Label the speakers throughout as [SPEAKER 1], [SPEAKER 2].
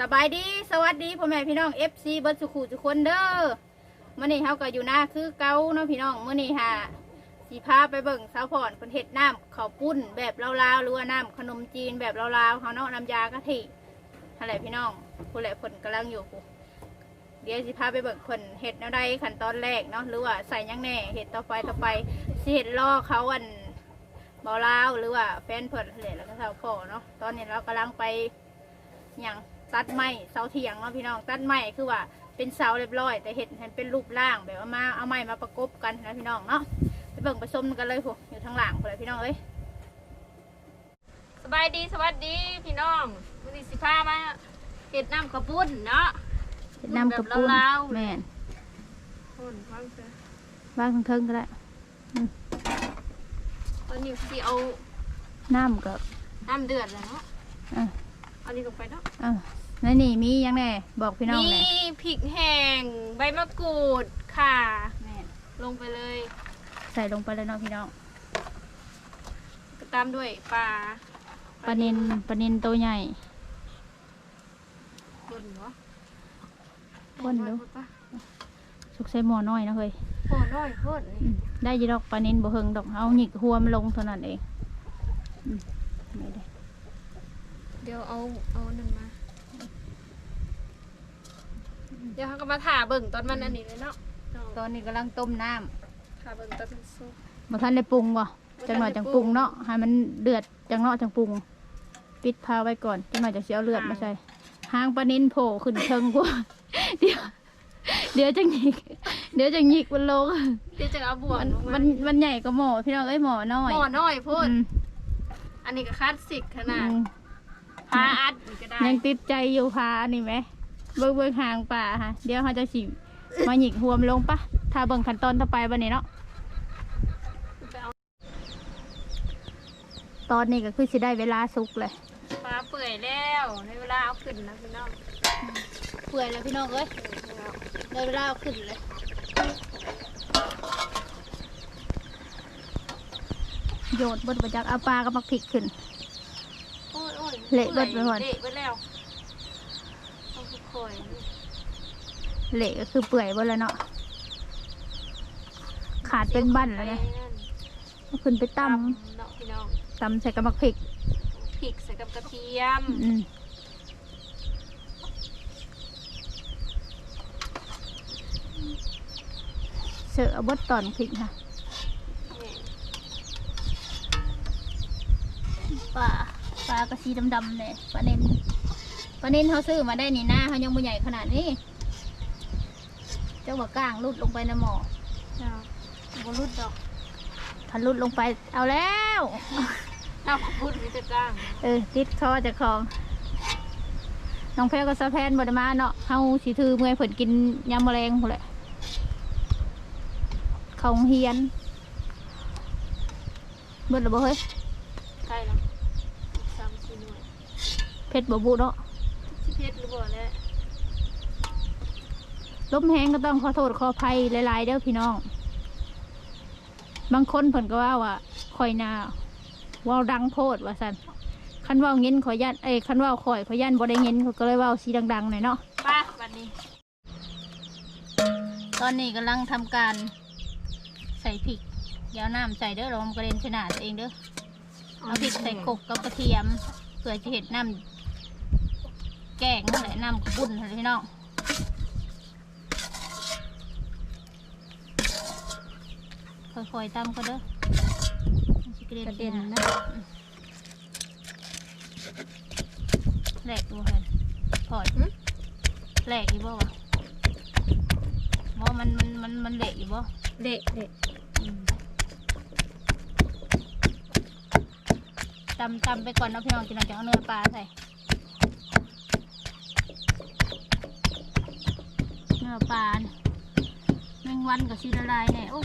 [SPEAKER 1] สบายดีสวัสดีพ่อแม่พี่น้อง FC เบิร์ดสุขุทุกคนเด้อมื่อนี้เฮาก็อยู่หน้าคือเก่าเนาะพี่น้องมื่อนี้ค่ะสีพาไปเบิ่งสาวพรเพิ่นเฮ็ดน้ำข้าวปุ้นแบบลาวๆหรือว่าน้ำขนมจีนแบบลาวๆเขาเนาะน้ำยากะทิอะไรพี่น้องผู้แหละเพิ่นกำลังอยู่เดี๋ยวสิพาไปเบิ่งเพิ่นเฮ็ดแนวใดขั้นตอนแรกเนาะหรือว่าใส่ยังแน่เฮ็ดต่อไปต่อไปสิเฮ็ดล่อเขาอันเบาลาวหรือว่าแฟนเพิ่นนั่นแหละแล้วก็สาวพ่อเนาะตอนนี้เรากำลังไปอย่าง ตัดไม้เสาเถียงเนาะพี่น้องตัดไม้คือว่าเป็นเสาเรียบร้อย แต่เห็ดเห็นเป็นรูปร่างแบบว่ามาเอาไม้มาประกบกันนะพี่น้องเนาะไปเบิ่งผสมกันเลยพวกอยู่ทางหลังพวกเลยพี่น้องเอ้ย
[SPEAKER 2] สบายดีสวัสดีพี่น้องวันนี้สิพามาเฮ็ดน้ำข้าวปุ้นเนาะ
[SPEAKER 1] เฮ็ดน้ำกระปุ้น
[SPEAKER 2] แบบลาวๆ
[SPEAKER 1] แม่น
[SPEAKER 2] ปุ้นฟังเถอะ
[SPEAKER 1] วางเทิงๆก็ได้
[SPEAKER 2] ตอนนี้สิเอา
[SPEAKER 1] น้ำกับ
[SPEAKER 2] น้ำเดือดแล้วเนาะ
[SPEAKER 1] อะ
[SPEAKER 2] เอานี้ลงไปเนาะ
[SPEAKER 1] อะ ในนี่มีหยังแน่บอกพี่น้อง
[SPEAKER 2] มี
[SPEAKER 1] แน่
[SPEAKER 2] พริกแห้งใบมะกรูดค่ะ
[SPEAKER 1] แม่น
[SPEAKER 2] ลงไปเลย
[SPEAKER 1] ใส่ลงไปเลยเนาะพี่น้อง
[SPEAKER 2] ก็ตามด้วยปลา
[SPEAKER 1] ปลานินปลานินตัวใหญ่
[SPEAKER 2] ป่นเนาะ
[SPEAKER 1] ป่นดูสุกใส่หม้อน้อยนะเฮ้ย
[SPEAKER 2] โอ้น้อยโคตร
[SPEAKER 1] อืมได้อยีดอกปลานินบ่เฮิงดอกเอาหยิกหัวมันลงเท่านั้นเองอืมไม่ได้
[SPEAKER 2] เดี๋ยวเอาเอาหนึ่งมา เดี๋ยวเขาก็มาถ่าเบิ่งตอนมันอันนี้เลยเนาะ
[SPEAKER 1] ตอนนี้กำลังต้มน้ำ
[SPEAKER 2] ถ่าเบิ่งตอนมันสุก
[SPEAKER 1] บ่ทันได้ปรุงบ่จังหน่อยจังปรุงเนาะให้มันเดือดจังเนาะจังปรุง ปิดพาไว้ก่อนจังหน่อยจะเสียเลือดมาใส่หางปลานินโผล่ขึ้นเชิงกว่าเดี๋ยวเดี๋ยวจะหยิก เดี๋ยวจะหยิกมันลง
[SPEAKER 2] เดี๋ยวจะเอาบว
[SPEAKER 1] มัน
[SPEAKER 2] ลงา
[SPEAKER 1] มันมันใหญ่กว่าหมอพี่น้องเอ้ยหมอน้อย
[SPEAKER 2] หม้อน้อยพูด
[SPEAKER 1] อืม
[SPEAKER 2] อันนี้ก็คลาสสิกขนาด
[SPEAKER 1] อืม
[SPEAKER 2] พาอัดนี่ก็ได้
[SPEAKER 1] ยังติดใจอยู่พาอันนี่ไหม เบิ่งเบิ่งหางป่าฮะเดี๋ยวเขาจะสิมาหยิกหัวมันลงปะถ้าเบิ่งขั้นตอนต่อไปบันนี้เนาะ
[SPEAKER 2] ไปเอา
[SPEAKER 1] ตอนนี้ก็คือสิได้เวลาสุกเลย
[SPEAKER 2] ปลาเปื่อยแล้วในเวลาเอาขึ้นนะพี่น้อง
[SPEAKER 1] เปื่อยแล้วพี่น้องเอ้ยได้เวลาเอาขึ้นเลยโยดเบดบจักเอาปลากับมักพริกขึ้น
[SPEAKER 2] โอ้ยโอ้ย
[SPEAKER 1] เละเบิดไปก่อน
[SPEAKER 2] เละเบิดแล้วต้อง ค่อย
[SPEAKER 1] เละก็คือเปื่อยเบดแล้วเนาะขาดเป็นบั้นแล้วเนี่ยเอาขึ้นไปต
[SPEAKER 2] ตำเนาะพี่น้องำ
[SPEAKER 1] ตำใส่กับมักพริก
[SPEAKER 2] พริกใส่กับกระเทียม
[SPEAKER 1] อืมเสือเอาเบดตอนพริกค่ะ
[SPEAKER 2] นี่
[SPEAKER 1] ปลาปลากระชีดำๆเลยปลาเน้น ปลาเน้นเขาซื้อมาได้นี่หน้าเขายังไม่ใหญ่ขนาดนี้ เจ้าว่ากลางรุดลงไปในหม้อ
[SPEAKER 2] จ้าบรุดดอก
[SPEAKER 1] ทันรุดลงไปเอาแล้ว
[SPEAKER 2] เอาพูดวิจจ้าง
[SPEAKER 1] เออติดคอจะคลอง น้องแพรก็สะแพนบไดมาเนาะเฮาสีถือเมื่อยผลกินยำแมลงหมดแหละเขาโรงเฮียนเบิดหรือบ่เฮ้ย
[SPEAKER 2] ใช่แล้วสามสี่หน่วย
[SPEAKER 1] เพชรบ่บุเนาะ
[SPEAKER 2] สิเพชรหรือบ่แล้ว
[SPEAKER 1] ล้มแห้งก็ต้องขอโทษขออภัยหลายๆเด้อพี่น้อง บางคนเพิ่นก็ว่าว่าคอยหนาเว่าดังโพดว่าสันคันเว่าเงินขอยยันเอ้ยคันเว่าข่อยขอยยันบ่ได้เงินเขาก็เลยเว่าสีดังๆหน่อยเนาะ
[SPEAKER 2] ไป้าวันนี้
[SPEAKER 1] ตอนนี้กำลังทำการใส่พริกเดี๋ยวน้ำใส่เด้อเรามันกระเด็นชนาตัวเองเด้อเอาพริกใส่กบกับกระเทียมเพื่อจะเห็ดน้ำ แกงนั่นแหละน้ำปุ้นนั่นแหละพี่น้องค่อยๆตำก็เด้อมันสิกระเด็น
[SPEAKER 2] กระเด็น
[SPEAKER 1] ช
[SPEAKER 2] นะ
[SPEAKER 1] แหลกตัวกันพอดแหลกอีบ่วะบ่มันมันมันมันเละอยู่บ่
[SPEAKER 2] เด็กเด็ก
[SPEAKER 1] ตำตำไปก่อนเนาะพี่น้องกินหลังจากเอาเนื้อปลาใส่ เนื้ อปลาเนี่ยแมงวันกับซีละลายเนี่ยโอ้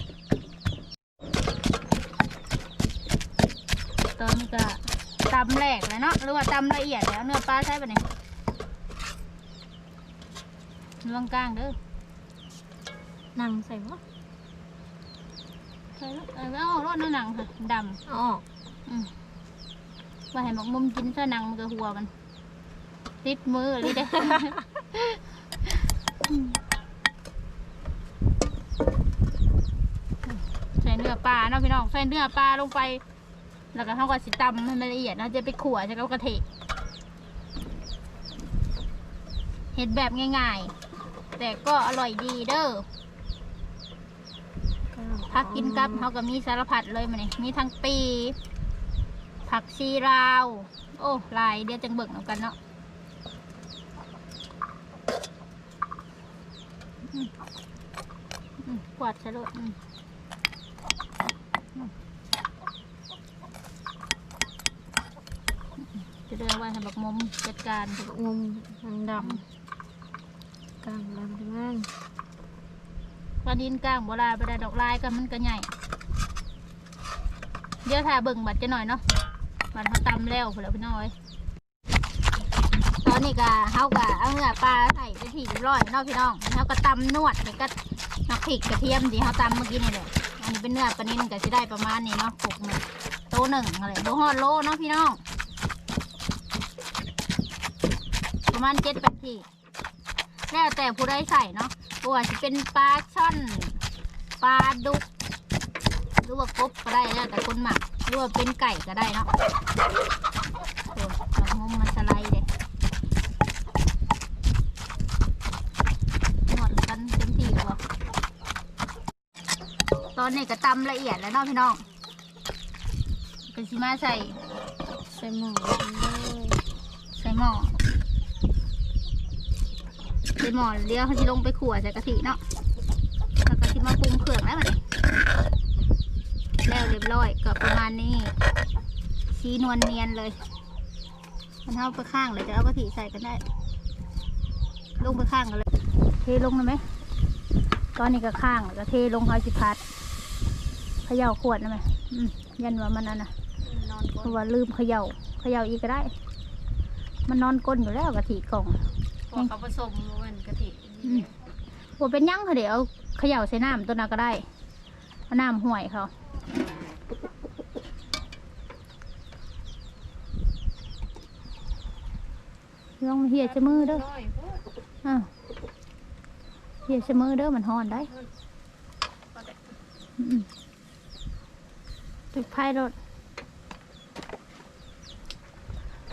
[SPEAKER 1] ตอนนี้ก็ตำแหลกแล้วเนาะหรือว่าตำละเอียดแล้วเนื้อปลาใส่ปะเนี่ยระวังกลางเด้อ
[SPEAKER 2] นั่งใส่บ่
[SPEAKER 1] ใส่แล้วเออเอาออกรอดเนื้อหนังค่ะดำ
[SPEAKER 2] อ๋อ
[SPEAKER 1] อืมว่าให้หมกมุมกินซะหนังมันก็หัวมันติดมือเลยเด้ ใส่เนื้อป ลาเนาะพี่น้องใส่เนื้อปลาลงไป แล้วก็เขาก็สิตำให้มันละเอียดเนาะจะไปขั่วจะก็กระเทะเห็ดแบบง่ายๆ แต่ก็อร่อยดีเด้อผักกินกับเขาก็มีสารพัดเลยมันนี่มีทั้งปี ผักชีราว โอ้ลายเดี๋ยวจังเบิกเอากันเนาะกวาดซะด้วยอืม จะเรียกว่าให้ บักมมจัดการ
[SPEAKER 2] งมทางดำกลางดำทั้งนั้น
[SPEAKER 1] ปลาดินกลางโบราณไปได้ดอกลายกันมันก็ใหญ่ เดี๋ยวถ้าเบิ่งบัดจะหน่อยเนาะบัดเขาตำแล้วพอแล้วพี่น้อยตอนนี้ก็เฮาก็เอาเนื้อปลาใส่ไปถี่เรียบร้อยเนาะพี่น้องเฮาก็ตำนวดแล้วก็นักพริกกระเทียมที่เฮาตำเมื่อกี้นี่แหละอันนี้เป็นเนื้อปลานินก็สิได้ประมาณนี้เนาะหกหนึ่งโตหนึ่งอะไรโบฮอดโลเนาะพี่น้อง ประมาณเจ็ดแปดทีแล้วแต่ผู้ได้ใส่เนาะเพราะว่าจะเป็นปลาช่อน ปลาดุก หรือว่ากบก็ได้แล้วแต่คนหมักหรือว่าเป็นไก่ก็ได้เนาะโอ้ยเอมุมมันสไลด์เลยหมดกันเต็มที่แล้วตอนนี้ก็ตำละเอียดแล้วเนาะพี่น้องเป็นสิมาใส่
[SPEAKER 2] ใส่หม้อ
[SPEAKER 1] ใส่หม้อ ใส่หม้อเดี๋ยวเขาจะลงไปขั่วใส่กะทิเนาะแล้วก็ที่มาปรุงเครื่องแล้วมันแล้วเรียบร้อยก็ประมาณนี้ชี้นวลเนียนเลย มันเท่าไปข้างเลยจะเอากะทิใส่กันได้ ลงไปข้างกันเลย เทลงเลยไหมตอนนี้ก็ข้างแล้วก็เทลงเขาสิพัดเขย่าขวดนะไหมอืมยันว่ามันนั่นนะ
[SPEAKER 2] นอน
[SPEAKER 1] เพ
[SPEAKER 2] ก้น
[SPEAKER 1] ราะว่าลืมเขย่าเขย่าอีกก็ได้ มันนอนก้นอยู่แล้วกะทิกล่อง
[SPEAKER 2] พอเขาผสมมือนกะทิ
[SPEAKER 1] อืมว่เป็นยังค่ะเดี๋ยวเอาเขย่าใส่น้ำตัวนั้นก็ได้เอาน้ำห่วยเขาลองเหียชะมือเด้ออ้าวเหียชะมือเด้อมันหอนได้อืมปิดไพ่รถ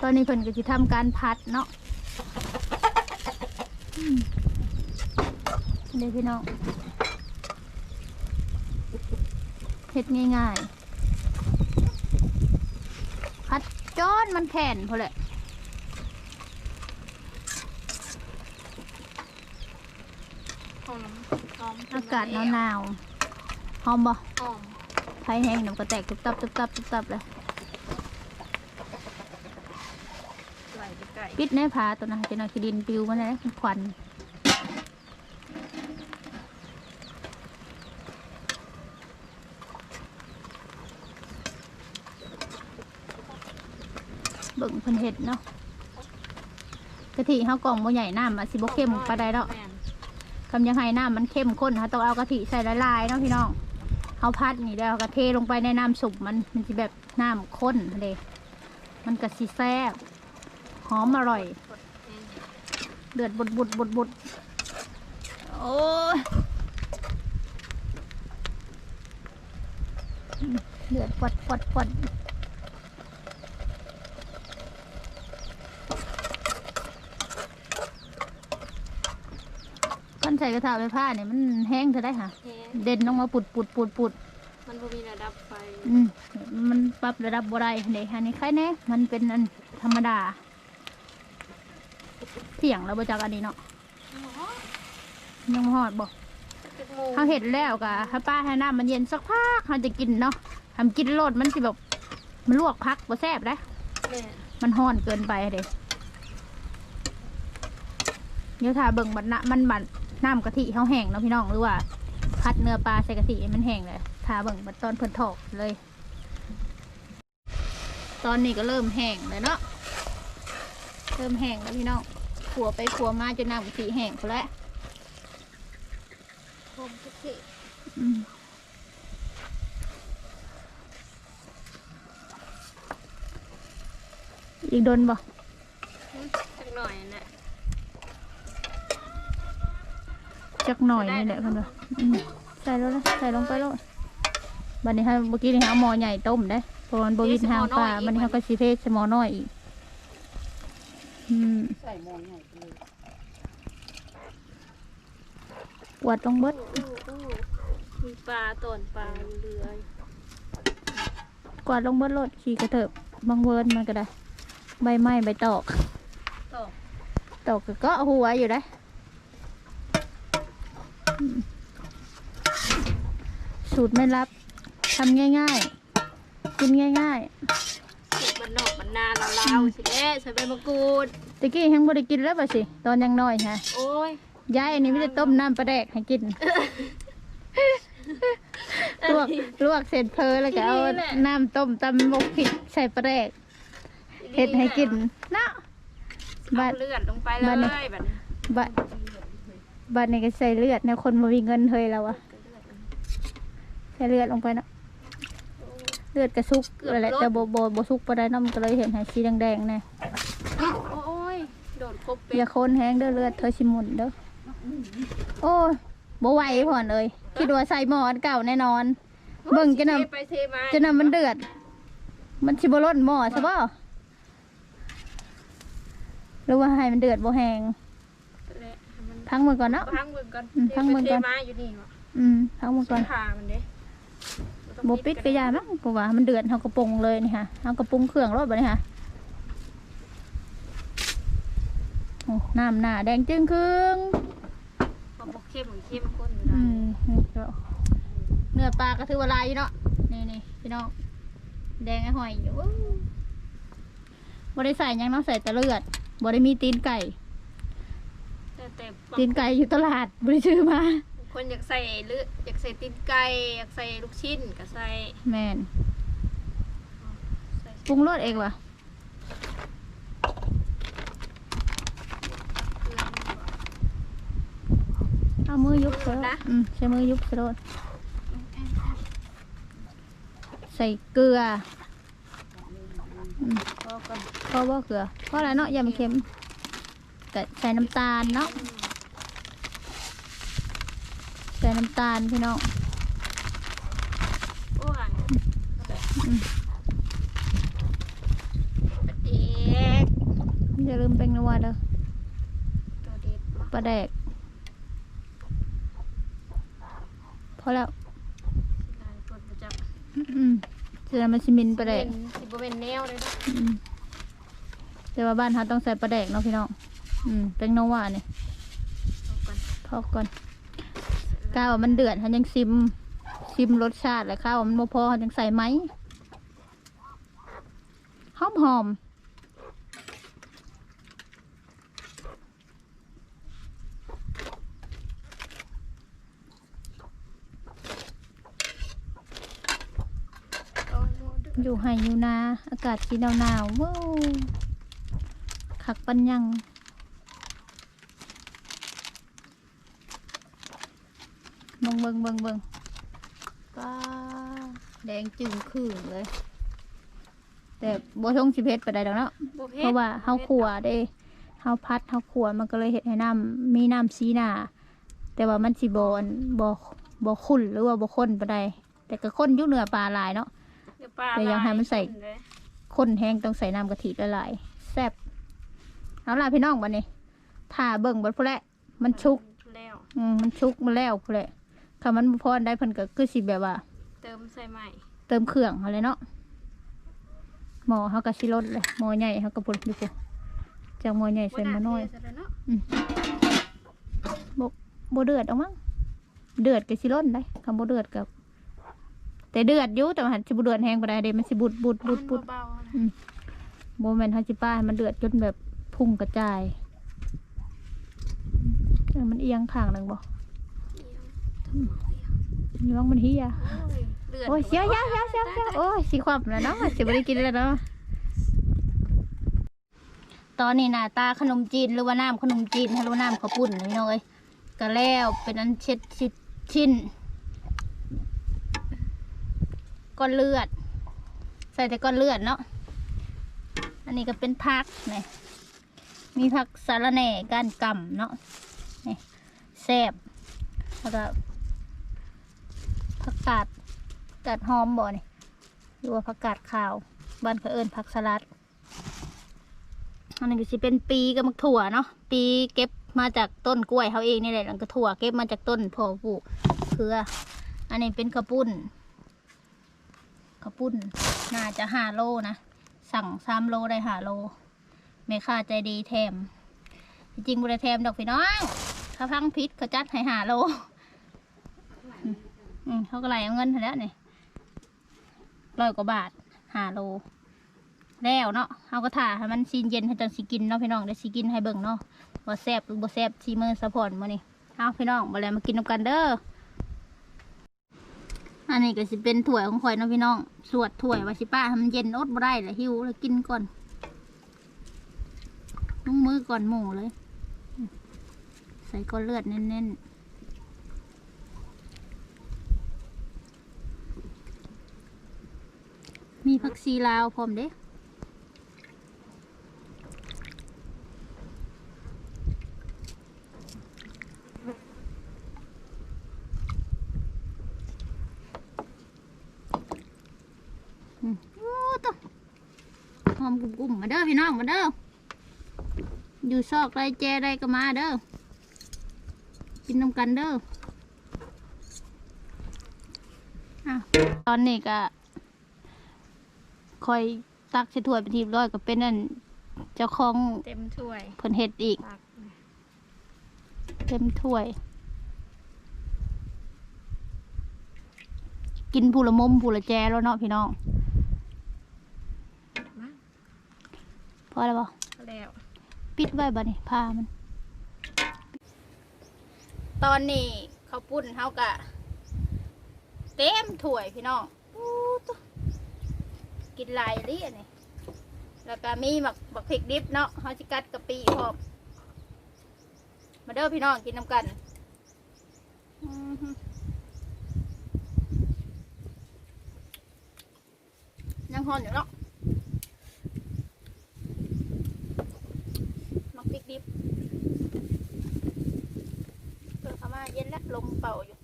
[SPEAKER 1] ตอนนี้เพิ่นก็จะทำการพัดเนาะ เดี๋ยวพี่น้องเฮ็ดง่ายๆพัดจอนมันแข็นพอแหละ
[SPEAKER 2] หอมหอม
[SPEAKER 1] อากาศหนาวๆหอมบ่
[SPEAKER 2] หอม
[SPEAKER 1] ไฟแห้งน้ำก็แตกตุบตับตุบตับตุบตับเลย
[SPEAKER 2] ไหลไปิ
[SPEAKER 1] ดแน่พาตัวนั้นจะนอยคือดินปิวมันเลยควันเบิ่งพิ่นเห็ดเนาะกะทิเฮากล่องบ่ใหญ่น้ำอะสิบเข้มปานใดดอกคำยังไงน้ำมันเข้มข้นเขาต้องเอากะทิใส่ละลายเนาะพี่น้องเขาพัดนี่แล้วก็เทลงไปในน้ำสุปมันมันจะแบบน้ำข้นเลยมันก็สิแซ่บ หอมอร่อย เดือดบุดบุดบุดบุดโอ้ยเดือดปวดปวดปวดก้อนใส่กระถาไฟผ้าเนี่ยมันแห้งเธอได้ค่ะ
[SPEAKER 2] แห้ง
[SPEAKER 1] เด่นลงมาปุดปุดปุดปุด
[SPEAKER 2] มันบ่มีระดับไฟ
[SPEAKER 1] อืมมันปรับระดับบ่ได้เด็อันนี้ใครแน่มันเป็นอันธรรมดา เสียงเราบ่จากอันนี้เนาะยังบ่ฮอดบ่
[SPEAKER 2] จุกหมู
[SPEAKER 1] เขาเห็นแล้วกะถ้าป้าให้น้ำมันเย็นสักพักเขาจะกินเนาะทำกินโลดมันสิแบบมันลวกพักบ่แซ่บนะ
[SPEAKER 2] แม่น
[SPEAKER 1] มันห้อนเกินไปเด็เดี๋ยวถ้าเบิ่งบัดนะมันบัดน้ำกะทิเขาแห้งเนาะพี่น้องหรือว่าพัดเนื้อปลาใส่กะทิให้มันแห้งเลยถ้าเบิ่งบัดตอนเพิ่นถอกเลย ตอนนี้ก็เริ่มแห้งเลยเนาะเริ่มแห้งแล้วพี่น้อง ขัวไปขัวมาจนน้ำกะทิแห้งพอแล้ว
[SPEAKER 2] ผมกะทิ
[SPEAKER 1] อืมอีกโดนบ่
[SPEAKER 2] จักหน่อยนะ
[SPEAKER 1] จักหน่อยนี่แหละเพิ่นว่าอืมใส่แล้วนะใส่ลงไปแล้วบัดนี้ฮะเมื่อกี้นี่ฮะเอาหม้อใหญ่ต้มได้เพราะมันบ่วินหางปลามันนี่เฮาก็สิเทใส่หม้อน้อยอีกอืม
[SPEAKER 3] ใส่หม้อใหญ่ไปเลย
[SPEAKER 1] กวาดลงเบิด
[SPEAKER 2] อู้อู้มีปลาต้นปลาเรือย
[SPEAKER 1] กวาดลงเบิดโลดขี่กระเถิบบางเวิร์นมันก็ได้ ใบไม้ใบตอก
[SPEAKER 2] ต่อ
[SPEAKER 1] ตอกก็เก็หัวอยู่ได้อืมสูตรไม่รับทำง่าย ๆ กินง่าย
[SPEAKER 2] สุก มันนอกมันนาเราลาวๆสิแล้ใส่ใบมะกรูด
[SPEAKER 1] ๆตะกี้ยังบ่ได้กินแล้วป่ะสิ ตอนยังน้อยฮะ
[SPEAKER 2] โอ้ย
[SPEAKER 1] ยายอันนี้ไม่ได้ต้มน้ำปลาแดกให้กิน ลวกลวกเสร็จเพลแล้วก็เอาน้ำต้มตำบกผิดใส่ปลาแดกเห็ดให้กินเนาะ
[SPEAKER 2] เอา
[SPEAKER 1] บัด
[SPEAKER 2] เลือดลงไป
[SPEAKER 1] บัดนี้
[SPEAKER 2] เลยแบบนี้
[SPEAKER 1] บัดบัดนี้ก็ใส่เลือดในคนมามีเงินเฮยแล้วอะใส่เลือดลงไปเนาะ เลือดกระซุกอะไรแหละแต่โบโบโบซุกไปได้เน้ำก็เลยเห็นหายสีแดงๆเนี่ย
[SPEAKER 2] โอ้ยโดดครบเป็
[SPEAKER 1] อย่าโคนแห้งเด้อเลือดเธอชิมุนเด้อโอ้ยบ่ไหวผ่อนเลยคิดว่าใส่หมออันเก่าแน่นอน เบิ่งจะนำ
[SPEAKER 2] เทไปเทมา
[SPEAKER 1] จะนำมันเดือด มันชิบล้นหม้อใช่ป่ะหรือว่าให้มันเดือดบ่แหง
[SPEAKER 2] แหละให้มัน
[SPEAKER 1] พังมือก่อนเนาะ
[SPEAKER 2] พังมือก่อน
[SPEAKER 1] อืมพังมือก่อน
[SPEAKER 2] เทไปเทมาอยู่นี่วะ
[SPEAKER 1] อืมพังมือก่อน
[SPEAKER 2] ผ่ามันเด้
[SPEAKER 1] โบปิดกระยามั้งกูว่ามันเดือดเขากระปรุงเลยนี่ฮะเขากระปรุงเครื่องรสแบบนี้ฮะโอ้น้ำหน้าแดงจึงครึ่ง
[SPEAKER 2] พอบอกเข้มเข้มข้นอยู่
[SPEAKER 1] อื
[SPEAKER 2] ได้
[SPEAKER 1] มนี่ก็เนื้อปลากระทือวลายอยู่เนาะนี่นี่พี่น้องแดงไอ้หอยอยู่วู้บ่ได้ใส่หยังเนาะใส่แต่เลือดบ่ได้มีตีนไก่
[SPEAKER 2] แต่แต่บาง
[SPEAKER 1] ตีนไก่อยู่ตลาดบ่ได้ซื้อมา
[SPEAKER 2] คนอยากใส่เลือดอยากใส่ตีนไก่อยากใส่ลูกชิ้นก็ใส่
[SPEAKER 1] แมน
[SPEAKER 2] ใส่
[SPEAKER 1] ปรุงรสเองวะ
[SPEAKER 2] เครื่อง
[SPEAKER 1] เอามือยุบ
[SPEAKER 2] มือ
[SPEAKER 1] ใส่
[SPEAKER 2] นะ
[SPEAKER 1] อืมใช้มือยุบใส่รสใส่เกลืออืม
[SPEAKER 2] พอก่อน
[SPEAKER 1] พอบ่เกลือเพราะอะไรเนาะอย่ามันเค็มแต่ใส่น้ำตาลเนาะใส่น้ำตาลพี่น้อง
[SPEAKER 2] โอ้ย
[SPEAKER 1] อืม
[SPEAKER 2] เด็ก
[SPEAKER 1] อย่าลืมเป็นนัวเด้อ
[SPEAKER 2] ตัวเด็ดมา
[SPEAKER 1] ปลาแดกพอแล้ว
[SPEAKER 2] ลายกดประจับ
[SPEAKER 1] อืมจะได้มันชิมินปลาแดก
[SPEAKER 2] เป็นสิบเป็นแนวเลยนะ
[SPEAKER 1] อืมแต่ว่าบ้านเขาต้องใส่ปลาแดกเนาะพี่น้อง อืมเป็นโนวาเนี่ย
[SPEAKER 2] เอาก่อน
[SPEAKER 1] พอก่อน ก้าวามันเดือดเขายังซิมซิมรสชาติแล้วข้าวมันบ่พอเขายังใส่ไหมหอมหอม
[SPEAKER 2] อมดด้วย
[SPEAKER 1] ๆอยู่ไห้อยู่นา อากาศสีหนาวหนาวๆว้าวขักปันยัง เบิงเบิงเบิงเบิงป้าแดงจึงคืนเลย แต่โบชงสิเพชรไปได้ดอกเนาะ
[SPEAKER 2] บ่ผ็ด
[SPEAKER 1] เพราะว่าเฮาขัวเด้เฮาพัดเฮาขัวมันก็เลยเฮ็ดให้น้ำมีน้ำสีหน้าแต่ว่ามันสิบ่อันบ่บ่ขุ่นหรือว่าบ่ข้นปานใดแต่ก็ข้นอยู่เนื้อปลาหลายเนาะ
[SPEAKER 2] เดี๋ยวปลา
[SPEAKER 1] แต่ยังให้มันใส่
[SPEAKER 2] ลายเลย
[SPEAKER 1] ข้นแห้งต้องใส่น้ำกะทิละลายแซ่บเอาล่ะพี่น้องบัดนี้ถ้าเบิ่งเบัดพุ่นแหละมันชุก
[SPEAKER 2] แล้ว
[SPEAKER 1] อืมมันชุกมาแล้วพุ่นแหละ ถ้ามันบ่พอได้เพิ่นก็คือสิแบบว่า
[SPEAKER 2] เติมใส่ใหม่
[SPEAKER 1] เติมเครื่องเอาเลยเนาะหมอเขาก็สิลดเลยหมอใหญ่เขาก็พุ่นอยู่พุ่นจากหมอใหญ่ใส่หมาน้อย
[SPEAKER 2] บ่าเทใส่แล้วเนาะ
[SPEAKER 1] บ่เดือดเอามั้งเดือดกับสิล้นได้คำบ่เดือดกับ แต่เดือดอยู่แต่ว่าหันสิบ่เดือดแห้งบ่ได้เด้มันสิบุดบุดบุดบุด
[SPEAKER 2] เบาๆนะ
[SPEAKER 1] บ่แม่นเฮาสิป้าให้มันเดือดจนแบบพุ่งกระจายเออมันเอียงข้างหนึงบ่ ระวังมันเฮีย
[SPEAKER 2] โอ้ยเลือด
[SPEAKER 1] โอ้ยเสียยาเสียเสียเสียโอ้ยสิความแล้วเนาะสิบ่ได้กินแล้วเนาะตอนนี้หน้าตาขนมจีนหรือว่าน้ำขนมจีนหรือว่าน้ำข้าวปุ้นนี่เนาะเอ้ยก็แล้วเป็นอันเช็ดชิดชิ้นก้อนเลือด ใส่แต่ก้อนเลือดเนาะอันนี้ก็เป็นพักเนี่ยมีผักสาระแหน่ก้านกำเนาะนี่แซ่บแล้วก็ผั กาดกาดหอมบ่นี่หรือว่าผักกาดขาวบ้านเขาเอิญผักสลัด อันนี้ก็สิเป็นปีกับมักถั่วเนาะปีเก็บมาจากต้นกล้วยเขาเองนี่แหละแล้วก็ถั่วเก็บมาจากต้นพอปลูกเพื่ออันนี้เป็นกระปุ้นกระปุ้นน่าจะห้าโลนะสั่งสามโลได้ห้าโลแม่ค้าใจดีแถมจริงบุได้แถมดอกพี่น้องเขาพังพิษเขาจัดให้ห้าโล เขาก็ไหลเอาเงินให้แล้วนี่ร้อยกว่าบาทห้าโล แล้วเนาะเขาก็ถ่าให้มันซีนเย็นให้จังสิกินเนาะพี่น้องได้สิกินให้เบิ่งเนาะว่แซ่บหรือบ่แซ่บซีมือสะพอนมื้อนี้เอาพี่น้องบ่แล้วมากินนำกันเด้อ อันนี้ก็สิเป็นถ้วยของข่อยเนาะพี่น้อง สวดถ้วยว่าสิป้าให้มันเย็นอดบ่ได้แหละหิวแล้วกินก่อนลงมือก่อนหมูเลย ใส่ก้อนเลือดแน่นๆ ผักชีลาวพร้อมเด้อืมโอ้ตัวหอมกลุ่มๆมาเด้อพี่น้องมาเด้อ อยู่ซอกไรแจไรก็มาเด้อ กินน้ำกันเด้ออะตอนนี้ก็ คอยตักใส่ถ้วยเป็นทีเรียบร้อยก็เป็นนั่นเจ้าของ
[SPEAKER 2] เต็มถ้วย
[SPEAKER 1] เพิ่นเฮ็ดอีก
[SPEAKER 2] ตัก
[SPEAKER 1] เต็มถ้วย กินผู้ละมุมผู้ละแจแล้วเนาะพี่น้อง
[SPEAKER 2] มา
[SPEAKER 1] พอแล้วบ่
[SPEAKER 2] แล้ว
[SPEAKER 1] ปิดไว้บ่นี่ผ้ามัน ตอนนี้ข้าวปุ้นเฮากะ เต็มถ้วยพี่น้องอู้ตุ๊ กินลายเรียนี่แล้วก็มีหมักบักพริกดิบเนาะเฮาสิกัดกะปิพร้อมมาเด้อพี่น้องกินน้ำกันยังหอนอยู่เนาะมักพริกดิบเปิดเข้ามาเย็นแล้วลมเป่าอยู่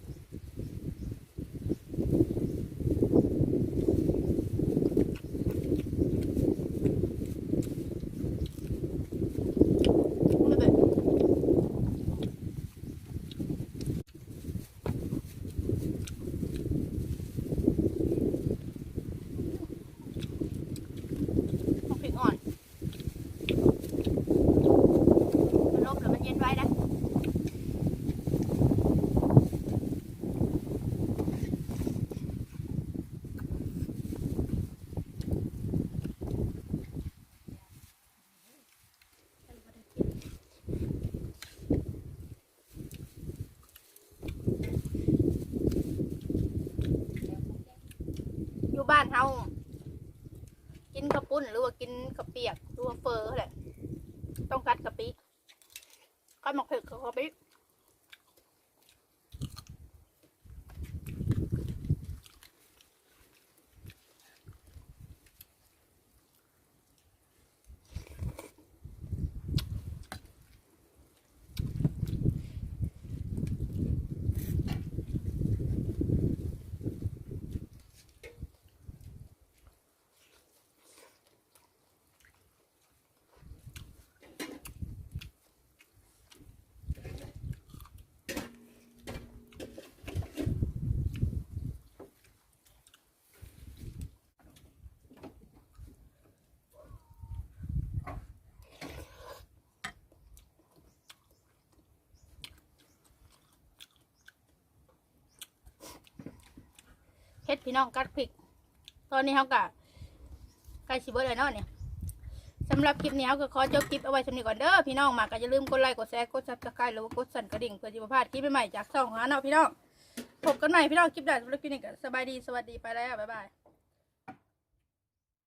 [SPEAKER 1] ไม่เป็น ของพริกอ่อน มันลบแล้วมันเย็นไว้นะ อยู่บ้านเฮา กิ นข้าวปุ้นหรือว่ากินกะเปียกหรือว่าเฟอแหละต้องกัดกะปิกัดมาเผ็ดกับกะปิ พี่น้องกัดพริก ตอนนี้เขากะใกล้สิเบิดเลยเนาะเนี่ยสำหรับคลิปนี้เขาก็ขอจบคลิปเอาไว้สำนี้ก่อนเด้อพี่น้องมาก็อย่าลืมกดไลค์กดแชร์กดซับสไครต์หรือว่ากดสั่นกระดิ่งเพื่อที่จะบ่พลาดคลิปใหม่ๆจากช่องหาเนาะพี่น้องพบกันใหม่พี่น้องคลิปหน้าสำหรับคลิปนี้ก็สบายดีสวัสดีไปแล้วบ๊ายบาย